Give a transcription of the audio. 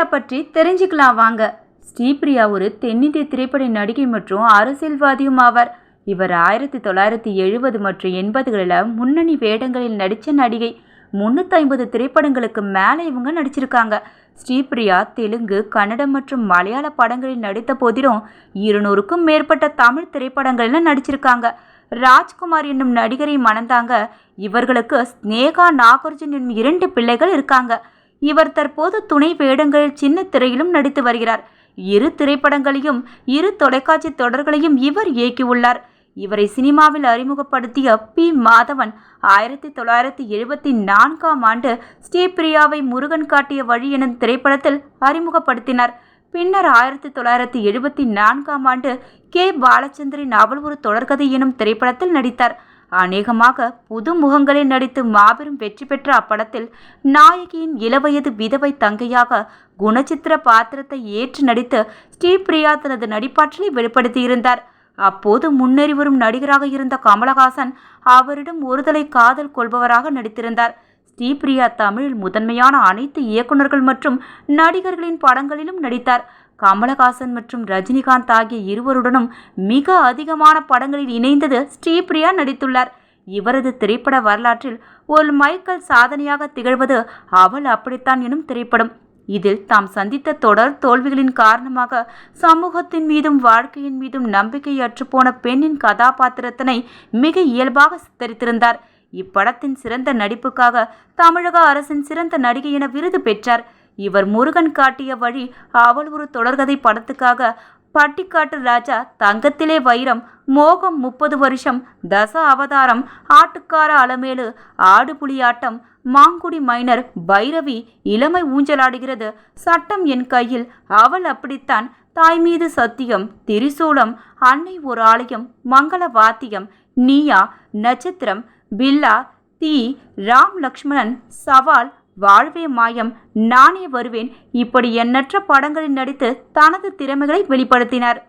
ஸ்ரீபிரியா பற்றி தெரிஞ்சுக்கலாம் வாங்க. ஸ்ரீபிரியா ஒரு தென்னிந்திய திரைப்பட நடிகை மற்றும் அரசியல்வாதியும் ஆவார். இவர் ஆயிரத்தி தொள்ளாயிரத்தி எழுபது மற்றும் எண்பதுகளில் முன்னணி வேடங்களில் நடித்த நடிகை. முன்னூற்றி ஐம்பது திரைப்படங்களுக்கு மேலே இவங்க நடிச்சிருக்காங்க. ஸ்ரீபிரியா தெலுங்கு கன்னடம் மற்றும் மலையாள படங்களில் நடித்த போதிலும் இருநூறுக்கும் மேற்பட்ட தமிழ் திரைப்படங்களில் நடிச்சிருக்காங்க. ராஜ்குமார் என்னும் நடிகரை மணந்தாங்க. இவர்களுக்கு ஸ்னேகா நாகார்ஜுன் என்னும் இரண்டு பிள்ளைகள் இருக்காங்க. இவர் தற்போது துணை வேடங்களில் சின்ன திரையிலும் நடித்து வருகிறார். இரு திரைப்படங்களையும் இரு தொலைக்காட்சி தொடர்களையும் இவர் இயக்கியுள்ளார். இவரை சினிமாவில் அறிமுகப்படுத்திய பி. மாதவன் ஆயிரத்தி தொள்ளாயிரத்தி எழுபத்தி நான்காம் ஆண்டு ஸ்ரீபிரியாவை முருகன் காட்டிய வழி எனும் திரைப்படத்தில் அறிமுகப்படுத்தினார். பின்னர் ஆயிரத்தி தொள்ளாயிரத்தி எழுபத்தி நான்காம் ஆண்டு கே. பாலச்சந்திரன் அவள் ஒரு தொடர்கதை எனும் திரைப்படத்தில் நடித்தார். அநேகமாக புது முகங்களில் நடித்து மாபெரும் வெற்றி பெற்ற அப்படத்தில் நாயகியின் இளவயது விதவை தங்கையாக குணச்சித்திர பாத்திரத்தை ஏற்று நடித்து ஸ்ரீபிரியா தனது நடிப்பாற்றலை வெளிப்படுத்தியிருந்தார். அப்போது முன்னேறி வரும் நடிகராக இருந்த கமலஹாசன் அவரிடம் ஒருதலை காதல் கொள்பவராக நடித்திருந்தார். ஸ்ரீபிரியா தமிழில் முதன்மையான அனைத்து இயக்குநர்கள் மற்றும் நடிகர்களின் படங்களிலும் நடித்தார். கமலஹாசன் மற்றும் ரஜினிகாந்த் ஆகிய இருவருடனும் மிக அதிகமான படங்களில் இணைந்தது ஸ்ரீபிரியா நடித்துள்ளார். இவரது திரைப்பட வரலாற்றில் ஒரு மைக்கேல் சாதனையாக திகழ்வது அவள் அப்படித்தான் எனும் திரைப்படம். இதில் தாம் சந்தித்த தொடர் தோல்விகளின் காரணமாக சமூகத்தின் மீதும் வாழ்க்கையின் மீதும் நம்பிக்கையற்று போன பெண்ணின் கதாபாத்திரத்தினை மிக இயல்பாக சித்தரித்திருந்தார். இப்படத்தின் சிறந்த நடிப்புக்காக தமிழக அரசின் சிறந்த நடிகை என விருது பெற்றார். இவர் முருகன் காட்டிய வழி அவள் ஒரு தொடர்கதை படத்துக்காக பட்டிக்காட்டு ராஜா தங்கத்திலே வைரம் மோகம் முப்பது வருஷம் தச அவதாரம் ஆட்டுக்கார அலமேலு ஆடுபுலியாட்டம் மாங்குடி மைனர் பைரவி இளமை ஊஞ்சலாடுகிறது. சட்டம் என் கையில். அவள் அப்படித்தான். தாய் மீது சத்தியம் திரிசூலம் அன்னை ஒரு ஆலயம் மங்கள வாத்தியம் நீயா நட்சத்திரம் பில்லா தீ ராம் லக்ஷ்மணன் சவால் வாழ்வே மாயம் நானே வருவேன். இப்படி எண்ணற்ற படங்களில் நடித்து தனது திறமைகளை வெளிப்படுத்தினார்.